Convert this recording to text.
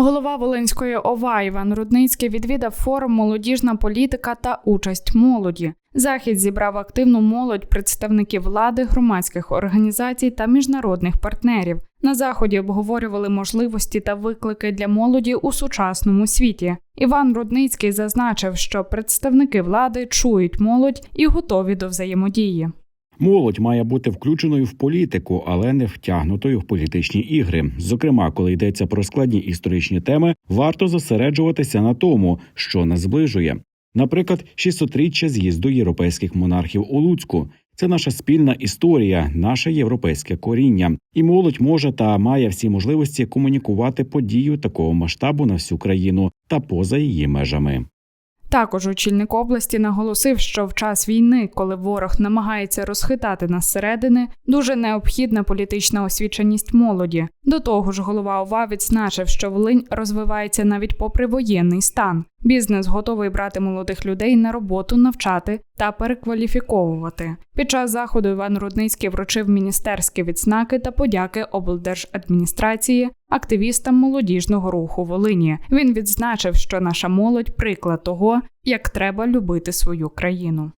Голова Волинської ОВА Іван Рудницький відвідав форум Молодіжна політика та участь молоді. Захід зібрав активну молодь представників влади, громадських організацій та міжнародних партнерів. На заході обговорювали можливості та виклики для молоді у сучасному світі. Іван Рудницький зазначив, що представники влади чують молодь і готові до взаємодії. Молодь має бути включеною в політику, але не втягнутою в політичні ігри. Зокрема, коли йдеться про складні історичні теми, варто зосереджуватися на тому, що нас зближує. Наприклад, 600-річчя з'їзду європейських монархів у Луцьку. Це наша спільна історія, наше європейське коріння, і молодь може та має всі можливості комунікувати подію такого масштабу на всю країну та поза її межами. Також очільник області наголосив, що в час війни, коли ворог намагається розхитати нас зсередини, дуже необхідна політична освіченість молоді. До того ж, голова ОВА відзначив, що Волинь розвивається навіть попри воєнний стан. Бізнес готовий брати молодих людей на роботу, навчати та перекваліфіковувати. Під час заходу Іван Рудницький вручив міністерські відзнаки та подяки облдержадміністрації активістам молодіжного руху Волині. Він відзначив, що наша молодь приклад того, як треба любити свою країну.